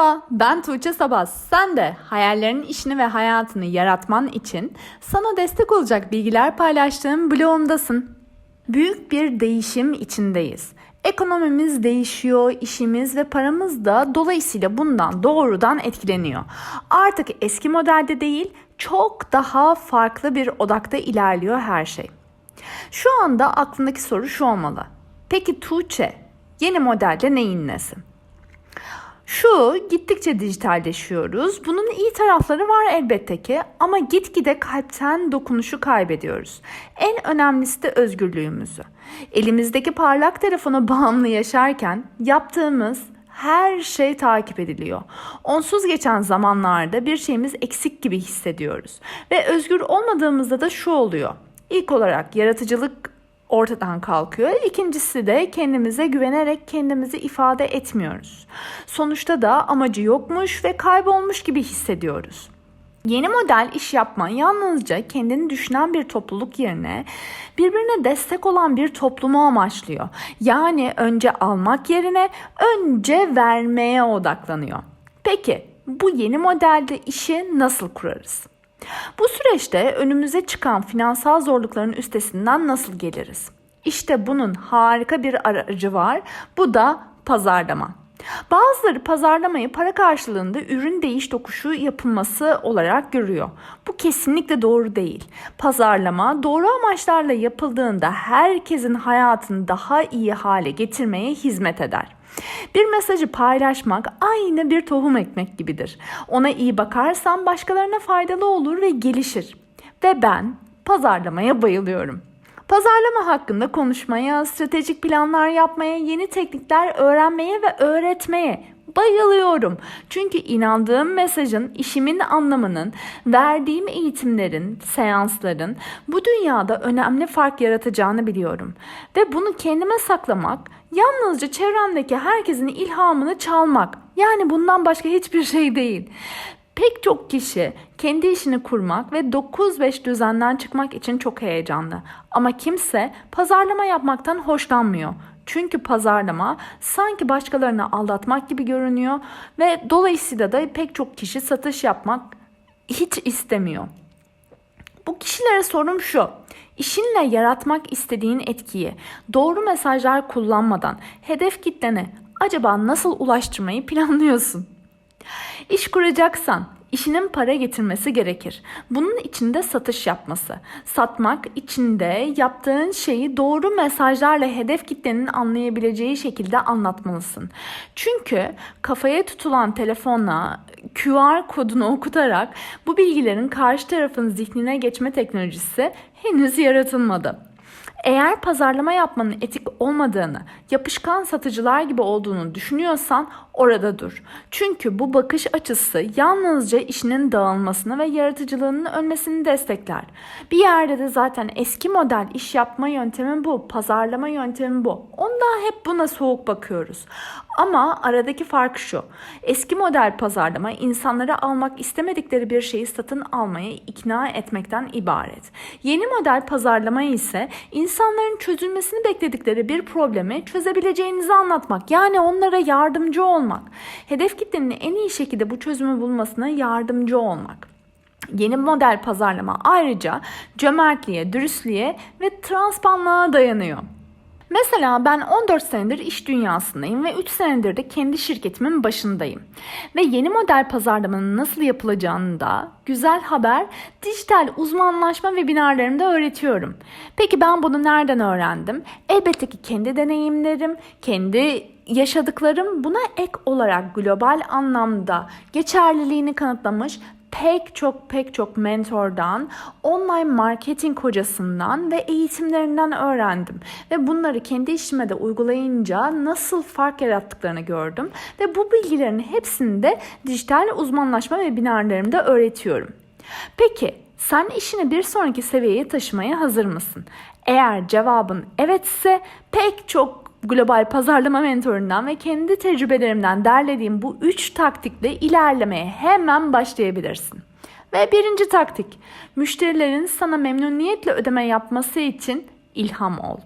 Merhaba, ben Tuğçe Sabaz. Sen de hayallerinin işini ve hayatını yaratman için sana destek olacak bilgiler paylaştığım blogumdasın. Büyük bir değişim içindeyiz. Ekonomimiz değişiyor, işimiz ve paramız da dolayısıyla bundan doğrudan etkileniyor. Artık eski modelde değil, çok daha farklı bir odakta ilerliyor her şey. Şu anda aklındaki soru şu olmalı. Peki Tuğçe, yeni modelde neyin nesi? Şu gittikçe dijitalleşiyoruz. Bunun iyi tarafları var elbette ki ama gitgide kalpten dokunuşu kaybediyoruz. En önemlisi de özgürlüğümüzü. Elimizdeki parlak telefona bağımlı yaşarken yaptığımız her şey takip ediliyor. Onsuz geçen zamanlarda bir şeyimiz eksik gibi hissediyoruz. Ve özgür olmadığımızda da şu oluyor. İlk olarak yaratıcılık ortadan kalkıyor. İkincisi de kendimize güvenerek kendimizi ifade etmiyoruz. Sonuçta da amacı yokmuş ve kaybolmuş gibi hissediyoruz. Yeni model iş yapma yalnızca kendini düşünen bir topluluk yerine birbirine destek olan bir toplumu amaçlıyor. Yani önce almak yerine önce vermeye odaklanıyor. Peki bu yeni modelde işi nasıl kurarız? Bu süreçte önümüze çıkan finansal zorlukların üstesinden nasıl geliriz? İşte bunun harika bir aracı var. Bu da pazarlama. Bazıları pazarlamayı para karşılığında ürün değiş tokuşu yapılması olarak görüyor. Bu kesinlikle doğru değil. Pazarlama doğru amaçlarla yapıldığında herkesin hayatını daha iyi hale getirmeye hizmet eder. Bir mesajı paylaşmak aynı bir tohum ekmek gibidir. Ona iyi bakarsan başkalarına faydalı olur ve gelişir. Ve ben pazarlamaya bayılıyorum. Pazarlama hakkında konuşmaya, stratejik planlar yapmaya, yeni teknikler öğrenmeye ve öğretmeye bayılıyorum. Çünkü inandığım mesajın, işimin anlamının, verdiğim eğitimlerin, seansların bu dünyada önemli fark yaratacağını biliyorum. Ve bunu kendime saklamak, yalnızca çevremdeki herkesin ilhamını çalmak. Yani bundan başka hiçbir şey değil. Pek çok kişi kendi işini kurmak ve 9-5 düzenden çıkmak için çok heyecanlı. Ama kimse pazarlama yapmaktan hoşlanmıyor. Çünkü pazarlama sanki başkalarını aldatmak gibi görünüyor ve dolayısıyla da pek çok kişi satış yapmak hiç istemiyor. Bu kişilere sorum şu. İşinle yaratmak istediğin etkiyi doğru mesajlar kullanmadan hedef kitlene acaba nasıl ulaştırmayı planlıyorsun? İş kuracaksan işinin para getirmesi gerekir. Bunun içinde satış yapması. Satmak içinde yaptığın şeyi doğru mesajlarla hedef kitlenin anlayabileceği şekilde anlatmalısın. Çünkü kafaya tutulan telefonla QR kodunu okutarak bu bilgilerin karşı tarafın zihnine geçme teknolojisi henüz yaratılmadı. Eğer pazarlama yapmanın etik olmadığını, yapışkan satıcılar gibi olduğunu düşünüyorsan orada dur. Çünkü bu bakış açısı yalnızca işinin dağılmasını ve yaratıcılığının ölmesini destekler. Bir yerde de zaten eski model iş yapma yöntemi bu, pazarlama yöntemi bu. Ondan hep buna soğuk bakıyoruz. Ama aradaki fark şu. Eski model pazarlama insanlara almak istemedikleri bir şeyi satın almaya ikna etmekten ibaret. Yeni model pazarlama ise insanların çözülmesini bekledikleri bir problemi çözebileceğinizi anlatmak. Yani onlara yardımcı olmak. Hedef kitlenin en iyi şekilde bu çözümü bulmasına yardımcı olmak. Yeni model pazarlama ayrıca cömertliğe, dürüstlüğe ve transpanlığa dayanıyor. Mesela ben 14 senedir iş dünyasındayım ve 3 senedir de kendi şirketimin başındayım. Ve yeni model pazarlamanın nasıl yapılacağını da güzel haber dijital uzmanlaşma webinarlarımda öğretiyorum. Peki ben bunu nereden öğrendim? Elbette ki kendi deneyimlerim, kendi yaşadıklarım buna ek olarak global anlamda geçerliliğini kanıtlamış pek çok pek çok mentordan, online marketing hocasından ve eğitimlerinden öğrendim. Ve bunları kendi işime de uygulayınca nasıl fark yarattıklarını gördüm. Ve bu bilgilerin hepsini de dijital uzmanlaşma webinarlarımda öğretiyorum. Peki sen işini bir sonraki seviyeye taşımaya hazır mısın? Eğer cevabın evetse pek çok global pazarlama mentorundan ve kendi tecrübelerimden derlediğim bu üç taktikle ilerlemeye hemen başlayabilirsin. Ve birinci taktik, müşterilerin sana memnuniyetle ödeme yapması için ilham ol.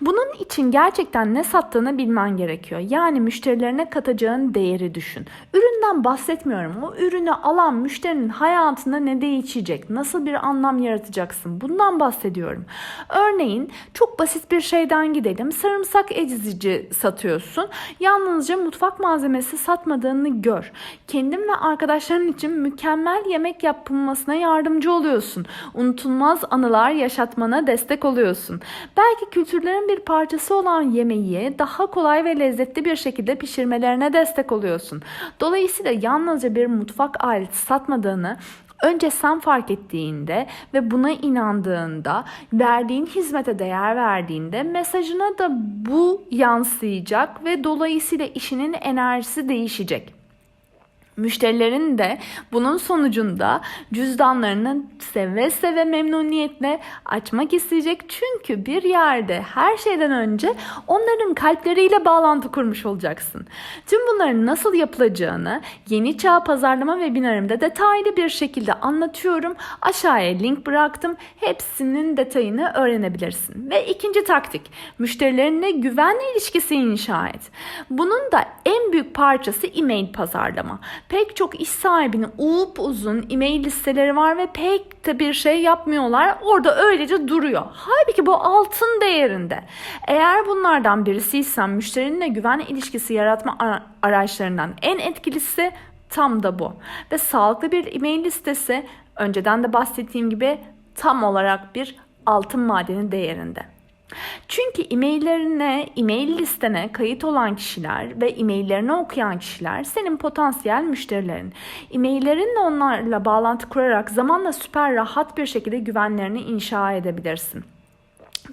Bunun için gerçekten ne sattığını bilmen gerekiyor. Yani müşterilerine katacağın değeri düşün. Üründen bahsetmiyorum. O ürünü alan müşterinin hayatında ne değişecek? Nasıl bir anlam yaratacaksın? Bundan bahsediyorum. Örneğin çok basit bir şeyden gidelim. Sarımsak ezici satıyorsun. Yalnızca mutfak malzemesi satmadığını gör. Kendin ve arkadaşların için mükemmel yemek yapılmasına yardımcı oluyorsun. Unutulmaz anılar yaşatmana destek oluyorsun. Belki kültürlerin bir parçası olan yemeği daha kolay ve lezzetli bir şekilde pişirmelerine destek oluyorsun. Dolayısıyla yalnızca bir mutfak aleti satmadığını Önce sen fark ettiğinde ve buna inandığında, verdiğin hizmete değer verdiğinde mesajına da bu yansıyacak ve dolayısıyla işinin enerjisi değişecek. Müşterilerin de bunun sonucunda cüzdanlarını seve seve memnuniyetle açmak isteyecek. Çünkü bir yerde her şeyden önce onların kalpleriyle bağlantı kurmuş olacaksın. Tüm bunların nasıl yapılacağını yeni çağ pazarlama webinarımda detaylı bir şekilde anlatıyorum. Aşağıya link bıraktım. Hepsinin detayını öğrenebilirsin. Ve ikinci taktik, müşterilerinle güvenli ilişkisi inşa et. Bunun da en büyük parçası e-mail pazarlama pek çok iş sahibinin ulup uzun e-mail listeleri var ve pek de bir şey yapmıyorlar. Orada öylece duruyor. Halbuki bu altın değerinde. Eğer bunlardan birisiysen müşterinle güven ilişkisi yaratma araçlarından en etkilisi tam da bu. Ve sağlıklı bir e-mail listesi önceden de bahsettiğim gibi tam olarak bir altın madeni değerinde. Çünkü e-maillerine, e-mail listene kayıt olan kişiler ve e-maillerini okuyan kişiler senin potansiyel müşterilerin. E-maillerinle onlarla bağlantı kurarak zamanla süper rahat bir şekilde güvenlerini inşa edebilirsin.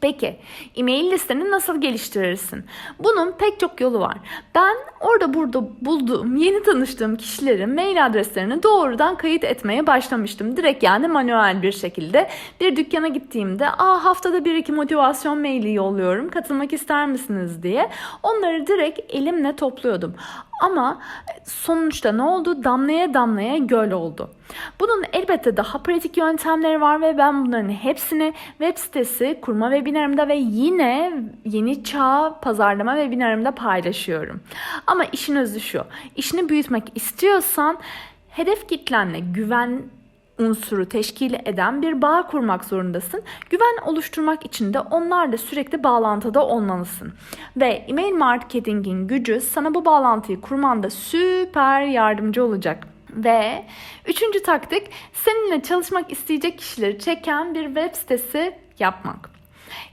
Peki e-mail listeni nasıl geliştirirsin? Bunun pek çok yolu var. Ben orada burada bulduğum, yeni tanıştığım kişilerin mail adreslerini doğrudan kayıt etmeye başlamıştım. Direkt yani manuel bir şekilde. Bir dükkana gittiğimde Aa, haftada bir iki motivasyon maili yolluyorum katılmak ister misiniz diye. Onları direkt elimle topluyordum. Ama sonuçta ne oldu? Damlaya damlaya göl oldu. Bunun elbette daha pratik yöntemleri var ve ben bunların hepsini web sitesi kurma webinarımda ve yine yeni çağ pazarlama webinarımda paylaşıyorum. Ama işin özü şu. İşini büyütmek istiyorsan hedef kitlenle güven unsuru teşkil eden bir bağ kurmak zorundasın. Güven oluşturmak için de onlarla sürekli bağlantıda olmalısın. Ve email marketingin gücü sana bu bağlantıyı kurmanda süper yardımcı olacak. Ve üçüncü taktik seninle çalışmak isteyecek kişileri çeken bir web sitesi yapmak.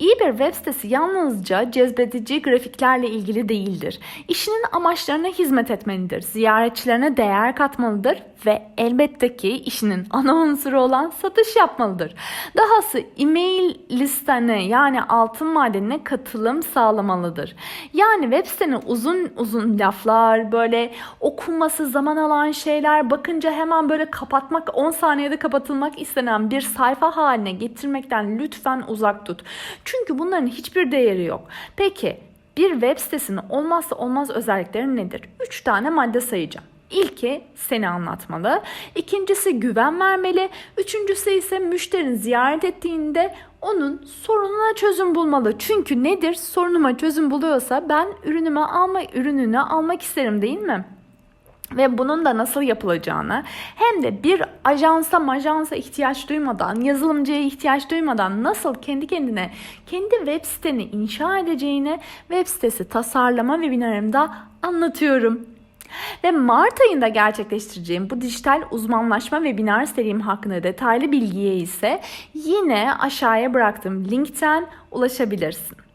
İyi bir web sitesi yalnızca cezbedici grafiklerle ilgili değildir. İşinin amaçlarına hizmet etmelidir, ziyaretçilerine değer katmalıdır ve elbette ki işinin ana unsuru olan satış yapmalıdır. Dahası e-mail listene yani altın madenine katılım sağlamalıdır. Yani web sitene uzun uzun laflar, böyle okunması zaman alan şeyler, bakınca hemen böyle kapatmak, 10 saniyede kapatılmak istenen bir sayfa haline getirmekten lütfen uzak tut. Çünkü bunların hiçbir değeri yok. Peki bir web sitesinin olmazsa olmaz özellikleri nedir? 3 tane madde sayacağım. İlki seni anlatmalı, ikincisi güven vermeli, üçüncüsü ise müşterin ziyaret ettiğinde onun sorununa çözüm bulmalı. Çünkü nedir? Sorunuma çözüm buluyorsa ben ürünüme alma, ürününü almak isterim değil mi? Ve bunun da nasıl yapılacağını hem de bir ajansa majansa ihtiyaç duymadan, yazılımcıya ihtiyaç duymadan nasıl kendi kendine kendi web siteni inşa edeceğini web sitesi tasarlama webinarımda anlatıyorum. Ve Mart ayında gerçekleştireceğim bu dijital uzmanlaşma webinar serim hakkında detaylı bilgiye ise yine aşağıya bıraktığım linkten ulaşabilirsin.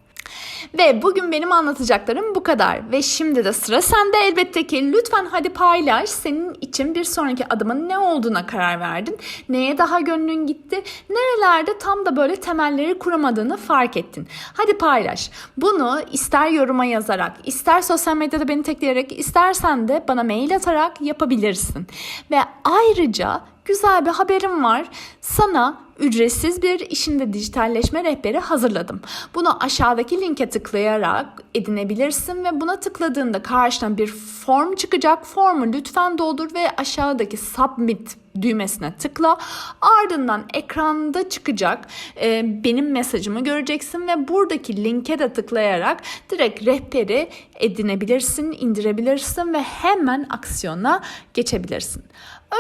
Ve bugün benim anlatacaklarım bu kadar. Ve şimdi de sıra sende elbette ki. Lütfen hadi paylaş. Senin için bir sonraki adımın ne olduğuna karar verdin. Neye daha gönlün gitti. Nerelerde tam da böyle temelleri kuramadığını fark ettin. Hadi paylaş. Bunu ister yoruma yazarak, ister sosyal medyada beni tekleyerek, istersen de bana mail atarak yapabilirsin. Ve ayrıca güzel bir haberim var. Sana ücretsiz bir işinde dijitalleşme rehberi hazırladım. Bunu aşağıdaki linke tıklayarak edinebilirsin ve buna tıkladığında karşına bir form çıkacak. Formu lütfen doldur ve aşağıdaki submit düğmesine tıkla. Ardından ekranda çıkacak e, benim mesajımı göreceksin ve buradaki linke de tıklayarak direkt rehberi edinebilirsin, indirebilirsin ve hemen aksiyona geçebilirsin.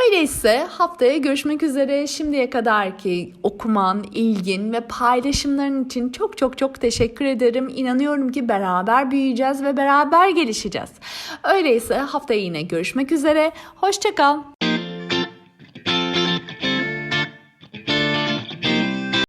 Öyleyse haftaya görüşmek üzere. Şimdiye kadar ki okuman, ilgin ve paylaşımların için çok çok çok teşekkür ederim. İnanıyorum ki beraber büyüyeceğiz ve beraber gelişeceğiz. Öyleyse haftaya yine görüşmek üzere. Hoşçakal.